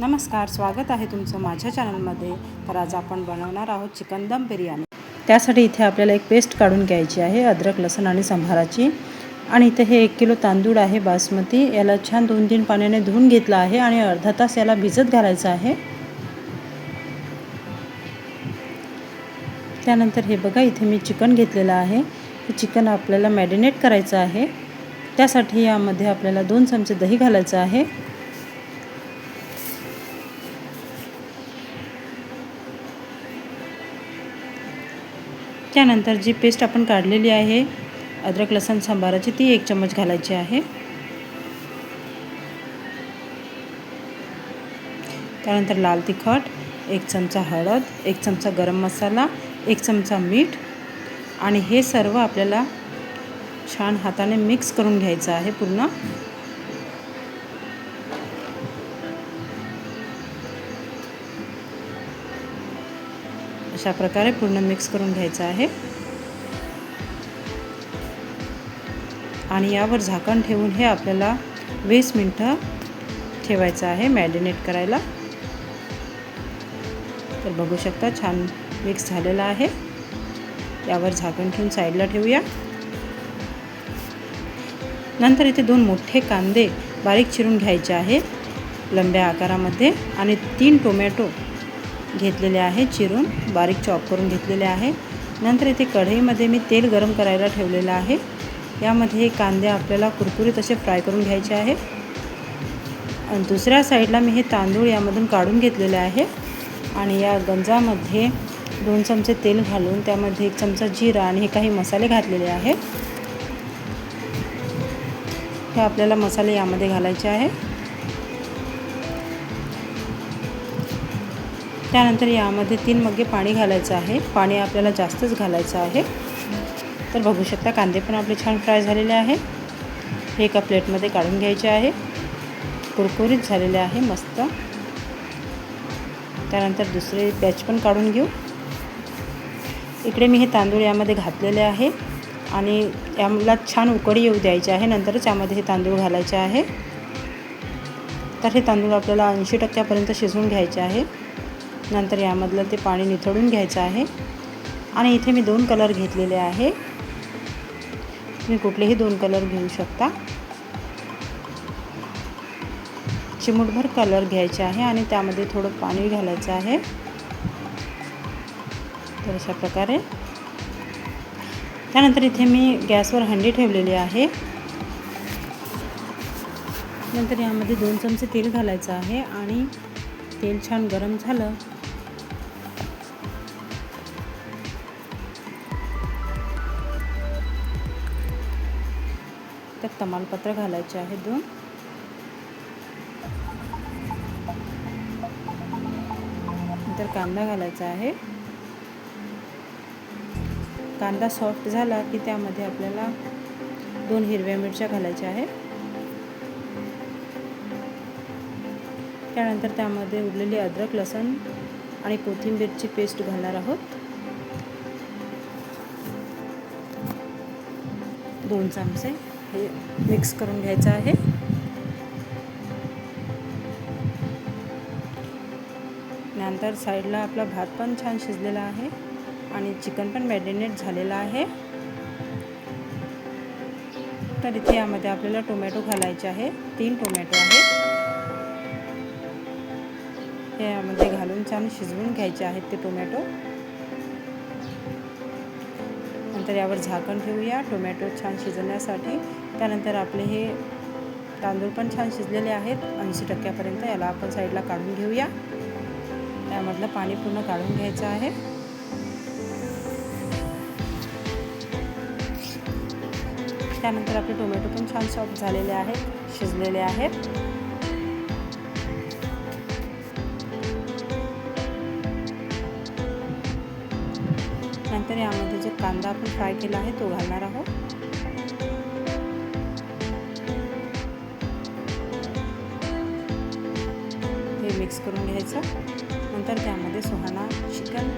नमस्कार स्वागत आहे तुमचं माझ्या चॅनलमध्ये. तर आज आपण बनवणार आहोत चिकन दम बिर्याणी. त्यासाठी इथे आपल्याला एक पेस्ट काढून घ्यायची आहे अद्रक लसण आणि संभाराची. आणि इथे हे एक किलो तांदूळ आहे बासमती. याला छान दोन तीन पाण्याने धुवून घेतलं आहे आणि अर्धा तास याला भिजत घालायचं आहे. त्यानंतर हे बघा इथे मी चिकन घेतलेलं आहे. हे चिकन आपल्याला मॅरिनेट करायचं आहे. त्यासाठी यामध्ये आपल्याला दोन चमचे दही घालायचं आहे. त्यानंतर जी पेस्ट आपण काढलेली आहे अद्रक लसण सांबाराची ती एक चम्मच घालायची आहे. त्यानंतर लाल तिखट एक चमचा हळद एक चमचा गरम मसाला एक चमचा मीठ आणि हे सर्व आपल्याला छान हाताने मिक्स करून घ्यायचं आहे पूर्ण. अशा प्रकारे पूर्ण मिक्स करून घ्यायचं आहे. आणि यावर झाकण ठेवून हे आपल्याला वीस मिनटं ठेवायचं आहे मॅरिनेट करायला. तर बघू शकता छान मिक्स झालेला आहे. यावर झाकण ठेवून साईडला ठेवूया. नंतर इथे दोन मोठे कांदे बारीक चिरून घ्यायचे आहे लंब्या आकारामध्ये. आणि तीन टोमॅटो घेतलेले आहे चिरून बारीक चॉप करून घेतलेले आहे. नंतर इथे कढईमध्ये मी तेल गरम करायला ठेवलेलं आहे. यामध्ये हे कांदे आपल्याला कुरकुरीत असे फ्राय करून घ्यायचे आहे. आणि दुसऱ्या साईडला मी हे तांदूळ यामधून काढून घेतलेले आहे. आणि या गंजामध्ये दोन चमचे तेल घालून त्यामध्ये एक चमचा जिरा आणि हे काही मसाले घातलेले आहे. हे आपल्याला मसाले यामध्ये घालायचे आहे. त्यानंतर यामध्ये तीन मग्गे पाणी घालायचं आहे. पाणी आपल्याला जास्तच घालायचं आहे. तर बघू शकता कांदे पण आपले छान फ्राय झालेले आहे. हे एका प्लेटमध्ये काढून घ्यायचे आहे. कुरकुरीत झालेले आहे मस्त. त्यानंतर दुसरे बॅच पण काढून घेऊ. इकडे मी हे तांदूळ यामध्ये घातलेले आहे आणि याला छान उकडी येऊ द्यायची आहे. नंतरच यामध्ये हे तांदूळ घालायचे आहे. तर हे तांदूळ आपल्याला ऐंशी टक्क्यापर्यंत शिजवून घ्यायचे आहे. नंतर यामधलं ते पाणी निथळून घ्यायचं आहे. आणि इथे मी दोन कलर घेतलेले आहे. तुम्ही कुठलेही दोन कलर घेऊ शकता. चिमूटभर कलर घ्यायचे आहे आणि त्यामध्ये थोडं पाणी घालायचं आहे. तर अशा प्रकारे. त्यानंतर इथे मी गॅसवर हंडी ठेवलेली आहे. नंतर यामध्ये दोन चमचे तेल घालायचं आहे आणि तेल छान गरम झालं. त्यात तमालपत्र घालायचे आहे दोन. नंतर कांदा घालायचा आहे. कांदा सॉफ्ट झाला की त्यामध्ये आपल्याला दोन हिरव्या मिरच्या घालायच्या आहे त्यानंतर त्यामध्ये उरलेली अद्रक लसण आणि कोथिंबीरची पेस्ट घालणार आहोत. दोन चमचे. हे मिक्स करून घ्यायचं आहे. नंतर साईडला आपला भात पण छान शिजलेला आहे आणि चिकन पण मॅरिनेट झालेलं आहे. तर इथे यामध्ये आपल्याला टोमॅटो घालायचे आहे. तीन टोमॅटो आहेत. हे यामध्ये घालून छान शिजवून घ्यायचे आहेत ते टोमॅटो त्यानंतर यावर झाकण ठेवूया. टोमॅटो छान शिजवण्यासाठी त्यानंतर आपले हे तांदूळ पण छान शिजलेले आहेत. ऐंशी टक्क्यापर्यंत याला आपण साईडला काढून घेऊया. त्यामधलं पाणी पूर्ण काढून घ्यायचं आहे. त्यानंतर आपले टोमॅटो पण छान सॉफ्ट झालेले आहेत शिजलेले आहेत. त्यानंतर यामध्ये जो कांदा आपण फ्राय केला आहे तो घालणार आहोत. हे मिक्स करून घ्यायचं. नंतर त्यामध्ये सुहाणा चिकन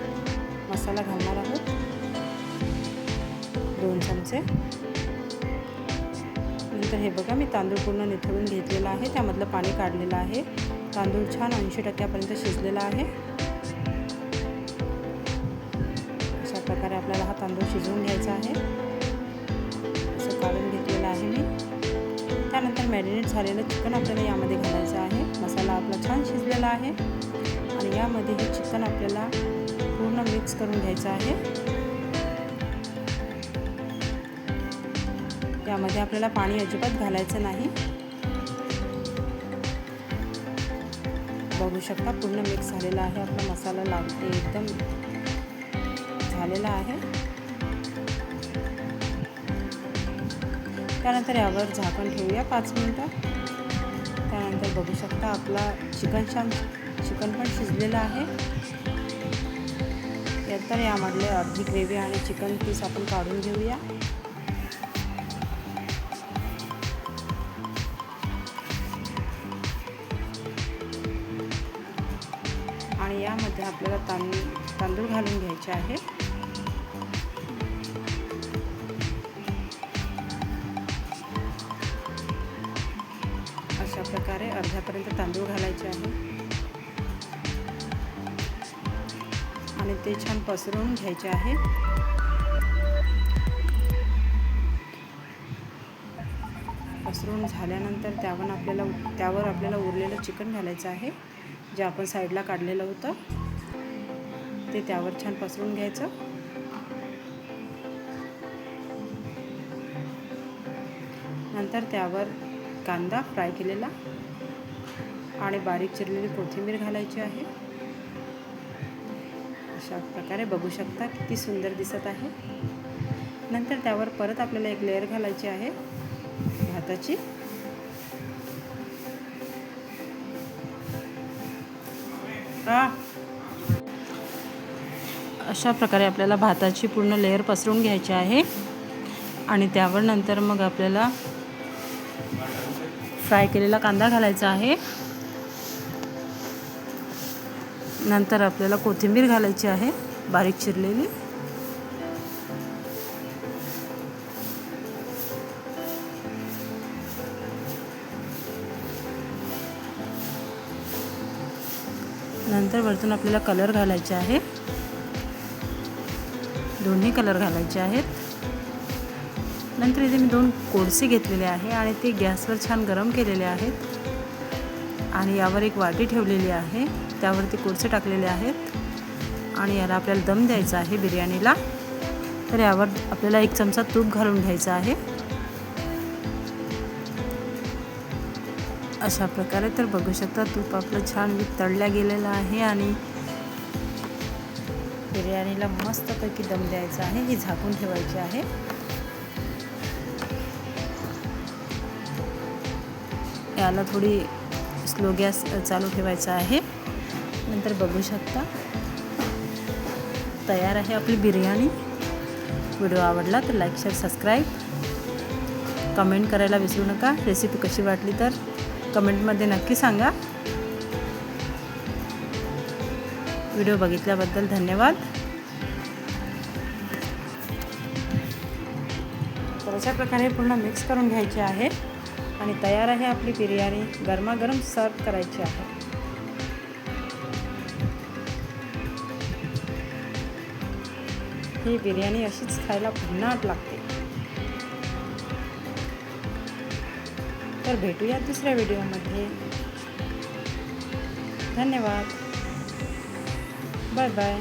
मसाला घालणार आहोत. दोन चमचे. नंतर हे बघा मी तांदूळ पूर्ण निथळून घेतलेला आहे. त्यामधलं पाणी काढलेलं आहे. तांदूळ छान ऐंशी टक्क्यापर्यंत शिजलेला आहे. शिजवून घ्यायचा आहे. असं काढून घेतलेलं आहे मी. त्यानंतर मॅरिनेट झालेलं चिकन आपल्याला यामध्ये घालायचं आहे. मसाला आपला छान शिजलेला आहे. आणि यामध्ये हे चिकन आपल्याला पूर्ण मिक्स करून घ्यायचं आहे. यामध्ये आपल्याला पाणी अजिबात घालायचं नाही. बघू शकता पूर्ण मिक्स झालेला आहे. आपला मसाला लागते एकदम झालेला आहे. त्यानंतर यावर झाकण ठेवूया पाच मिनटं. त्यानंतर बघू शकता आपला चिकन छान चिकन पण शिजलेलं आहे. तर यामधले अर्धी ग्रेव्ही आणि चिकन पीस आपण काढून घेऊया. आणि यामध्ये आपल्याला तांदूळ तांदूळ घालून घ्यायचे आहे. घालायचे आणि ते छान पसरवून घ्यायचे आहे. पसरवून झाल्यानंतर त्यावर आपल्याला त्यावर आपल्याला उरलेलं चिकन घालायचं आहे जे आपण साईडला काढलेलं होतं. ते त्यावर छान पसरून घ्यायचं. नंतर त्यावर कांदा फ्राय केलेला. आणि बारीक चिरलेली कोथिंबीर घालायची आहे. अशा प्रकारे बघू शकता किती सुंदर दिसत आहे. नंतर त्यावर परत आपल्याला एक लेअर घालायची आहे. भाताची. अशा प्रकारे आपल्याला भाताची पूर्ण लेअर पसरून घ्यायची आहे. आणि त्यावर नंतर मग आपल्याला फ्राय केलेला कांदा घालायचा आहे. नंतर आपल्याला कोथिंबीर घालायची आहे बारीक चिरलेली. नंतर वरतून आपल्याला कलर घालायचे आहे. दोन्ही कलर घालायचे आहेत. नंतर इथे मी दोन कोळसे घेतलेले आहे आणि ते गॅसवर छान गरम केलेले आहेत. आणि यावर एक वाटी ठेवलेली आहे. त्यावरती कोळसे टाकलेले आहेत. आणि याला आपल्याला दम द्यायचा आहे बिर्याणीला. तर यावर आपल्याला एक चमचा तूप घालून घ्यायचा आहे. अशा प्रकारे तर बघू शकता तूप आपलं छान तळल्या गेलेलं आहे आणि बिर्याणीला मस्तपैकी दम द्यायचा आहे. ही झाकून ठेवायची आहे. याला थोडी स्लो गॅस चालू ठेवायचा आहे. नंतर बघू शकता. तयार आहे आपली बिर्याणी. व्हिडिओ आवडला तर लाईक शेअर सबस्क्राईब. कमेंट करायला विसरू नका. रेसिपी कशी वाटली तर कमेंटमध्ये नक्की सांगा. व्हिडिओ बघितल्याबद्दल धन्यवाद. तर अशा प्रकारे पूर्ण मिक्स करून घ्यायचे आहे. आणि तयार आहे आपली बिर्याणी गरमागरम सर्व करायची आहे. ही बिर्याणी अशीच खायला भन्नाट लागते. तर भेटूया दुसऱ्या व्हिडिओमध्ये. धन्यवाद. Bye bye.